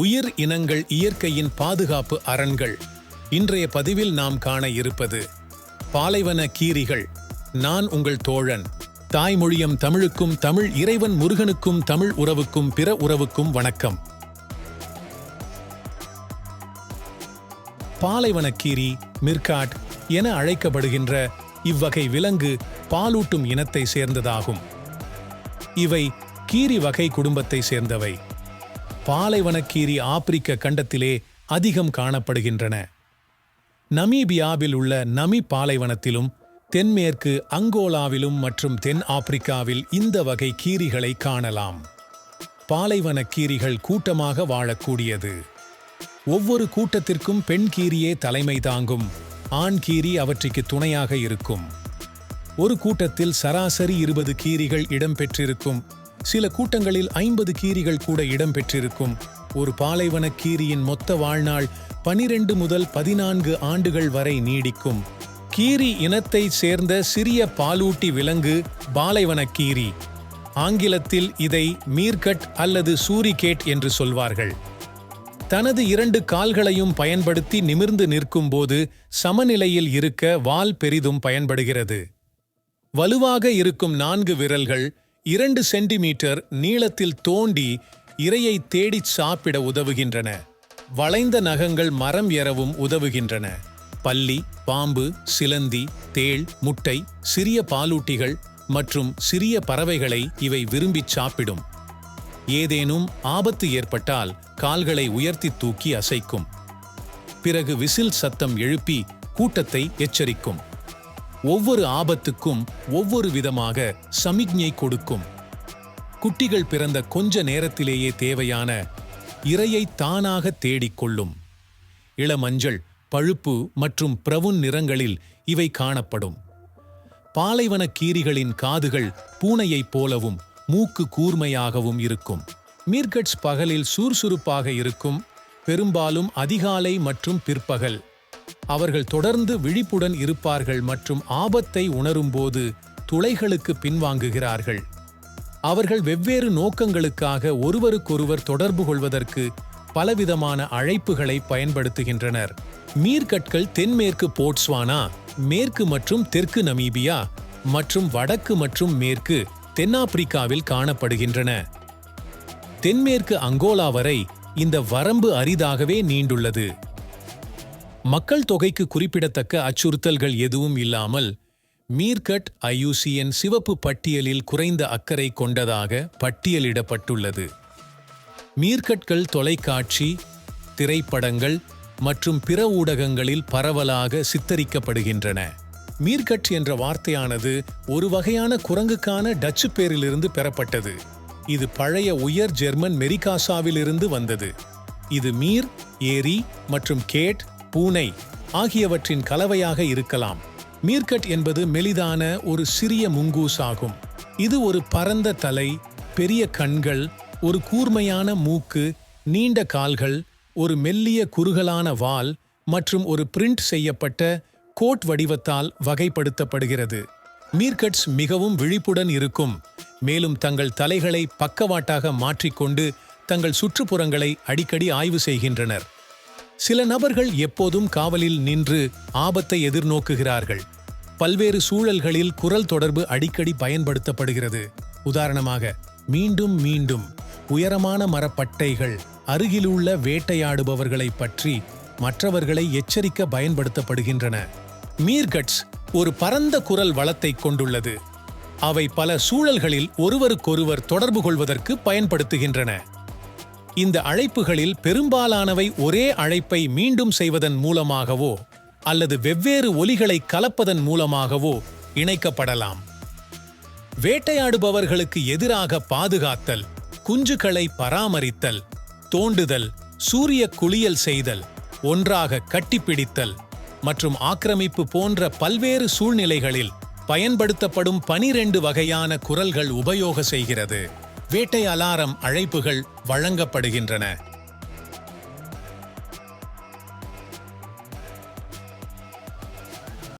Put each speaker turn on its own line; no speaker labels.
உயிர் இனங்கள் இயற்கையின் பாதுகாப்பு அரண்கள் இன்றைய பதிவில் நாம் காண இருப்பது பாலைவன கீரிகள் நான் உங்கள் தோழன் தாய்மொழியம் தமிழுக்கும் தமிழ் இறைவன் முருகனுக்கும் தமிழ் உறவுக்கும் பிற உறவுக்கும் வணக்கம். பாலைவனக்கீரி மிர்காட் என அழைக்கப்படுகின்ற இவ்வகை விலங்கு பாலூட்டும் இனத்தை சேர்ந்ததாகும். இவை கீரி வகை குடும்பத்தை சேர்ந்தவை. பாலைவனக்கீரி ஆப்பிரிக்க கண்டத்திலே அதிகம் காணப்படுகின்றன. நமீபியாவில் உள்ள நமி பாலைவனத்திலும் தென்மேற்கு அங்கோலாவிலும் மற்றும் தென் ஆப்பிரிக்காவில் இந்த வகை கீரிகளை காணலாம். பாலைவன கீரிகள் கூட்டமாக வாழக்கூடியது. ஒவ்வொரு கூட்டத்திற்கும் பெண் கீரியே தலைமை தாங்கும். ஆண் கீரி அவற்றுக்கு துணையாக இருக்கும். ஒரு கூட்டத்தில் சராசரி இருபது கீரிகள் இடம்பெற்றிருக்கும் சில கூட்டங்களில் ஐம்பது கீரிகள் கூட இடம்பெற்றிருக்கும். ஒரு பாலைவன கீரியின் மொத்த வாழ்நாள் பனிரெண்டு முதல் பதினான்கு ஆண்டுகள் வரை நீடிக்கும். கீரி இனத்தை சேர்ந்த சிறிய பாலூட்டி விலங்கு பாலைவன கீரி. ஆங்கிலத்தில் இதை மீர்கட் அல்லது சூரிகேட் என்று சொல்வார்கள். தனது இரண்டு கால்களையும் பயன்படுத்தி நிமிர்ந்து நிற்கும்போது சமநிலையில் இருக்க வால் பெரிதும் பயன்படுகிறது. வலுவாக இருக்கும் நான்கு விரல்கள் இரண்டு சென்டிமீட்டர் நீளத்தில் தோண்டி இரையை தேடிச் சாப்பிட உதவுகின்றன. வளைந்த நகங்கள் மரம் ஏறவும் உதவுகின்றன. பல்லி பாம்பு சிலந்தி தேள் முட்டை சிறிய பாலூட்டிகள் மற்றும் சிறிய பறவைகளை இவை விரும்பிச் சாப்பிடும். ஏதேனும் ஆபத்து ஏற்பட்டால் கால்களை உயர்த்தி தூக்கி அசைக்கும். பிறகு விசில் சத்தம் எழுப்பி கூட்டத்தை எச்சரிக்கும். ஒவ்வொரு ஆபத்துக்கும் ஒவ்வொரு விதமாக சமிக்ஞை கொடுக்கும். குட்டிகள் பிறந்த கொஞ்ச நேரத்திலேயே தேவையான இரையை தானாக தேடிக்கொள்ளும் இளமஞ்சள் பழுப்பு மற்றும் பிரவுன் நிறங்களில் இவை காணப்படும். பாலைவன கீரிகளின் காதுகள் பூனையைப் போலவும் மூக்கு கூர்மையாகவும் இருக்கும். மீர்கட்ஸ் பகலில் சுறுசுறுப்பாக இருக்கும். பெரும்பாலும் அதிகாலை மற்றும் பிற்பகல். அவர்கள் தொடர்ந்து விழிப்புடன் இருப்பார்கள் மற்றும் ஆபத்தை உணரும்போது துளைகளுக்கு பின்வாங்குகிறார்கள். அவர்கள் வெவ்வேறு நோக்கங்களுக்காக ஒருவருக்கொருவர் தொடர்பு கொள்வதற்கு பலவிதமான அழைப்புகளை பயன்படுத்துகின்றனர். மீர்கட்கள் தென்மேற்கு போட்ஸ்வானா மேற்கு மற்றும் தெற்கு நமீபியா மற்றும் வடக்கு மற்றும் மேற்கு தென்னாப்பிரிக்காவில் காணப்படுகின்றன. தென்மேற்கு அங்கோலா வரை இந்த வரம்பு அரிதாகவே நீண்டுள்ளது. மக்கள் தொகைக்கு குறிப்பிடத்தக்க அச்சுறுத்தல்கள் எதுவும் இல்லாமல் மீர்கட் ஐயூசியன் சிவப்பு பட்டியலில் குறைந்த அக்கறை கொண்டதாக பட்டியலிடப்பட்டுள்ளது. மீர்கட்கள் தொலைக்காட்சி திரைப்படங்கள் மற்றும் பிற ஊடகங்களில் பரவலாக சித்தரிக்கப்படுகின்றன. மீர்கட் என்ற வார்த்தையானது ஒரு வகையான குரங்குக்கான டச்சு பேரிலிருந்து பெறப்பட்டது. இது பழைய உயர் ஜெர்மன் மெரிகாசாவிலிருந்து வந்தது. இது மீர் ஏரி மற்றும் கேட் பூனை ஆகியவற்றின் கலவையாக இருக்கலாம். மீர்கட் என்பது மெலிதான ஒரு சிறிய முங்கூஸ் ஆகும் இது ஒரு பரந்த தலை பெரிய கண்கள் ஒரு கூர்மையான மூக்கு நீண்ட கால்கள் ஒரு மெல்லிய குறுகலான வால் மற்றும் ஒரு பிரிண்ட் செய்யப்பட்ட கோட் வடிவத்தால் வகைப்படுத்தப்படுகிறது. மீர்கட்ஸ் மிகவும் விழிப்புடன் இருக்கும். மேலும் தங்கள் தலைகளை பக்கவாட்டாக மாற்றிக்கொண்டு தங்கள் சுற்றுப்புறங்களை அடிக்கடி ஆய்வு செய்கின்றனர். சில நபர்கள் எப்போதும் காவலில் நின்று ஆபத்தை எதிர்நோக்குகிறார்கள். பல்வேறு சூழல்களில் குரல் தொடர்பு அடிக்கடி பயன்படுத்தப்படுகிறது. உதாரணமாக மீண்டும் மீண்டும் உயரமான மரப்பட்டைகள் அருகிலுள்ள வேட்டையாடுபவர்களை பற்றி மற்றவர்களை எச்சரிக்க பயன்படுத்தப்படுகின்றன. மீர்கட்ஸ் ஒரு பரந்த குரல் வளத்தை கொண்டுள்ளது. அவை பல சூழல்களில் ஒருவருக்கொருவர் தொடர்பு கொள்வதற்கு பயன்படுத்துகின்றன. இந்த அழைப்புகளில் பெரும்பாலானவை ஒரே அழைப்பை மீண்டும் செய்வதன் மூலமாகவோ அல்லது வெவ்வேறு ஒலிகளை கலப்பதன் மூலமாகவோ இணைக்கப்படலாம். வேட்டையாடுபவர்களுக்கு எதிராக பாதுகாத்தல் குஞ்சுகளை பராமரித்தல் தோண்டுதல் சூரிய குளியல் செய்தல் ஒன்றாக கட்டிப்பிடித்தல் மற்றும் ஆக்கிரமிப்பு போன்ற பல்வேறு சூழ்நிலைகளில் பயன்படுத்தப்படும் பனிரெண்டு வகையான குரல்கள் உபயோக செய்கிறது. வேட்டை அலாரம் அழைப்புகள் வழங்கப்படுகின்றன.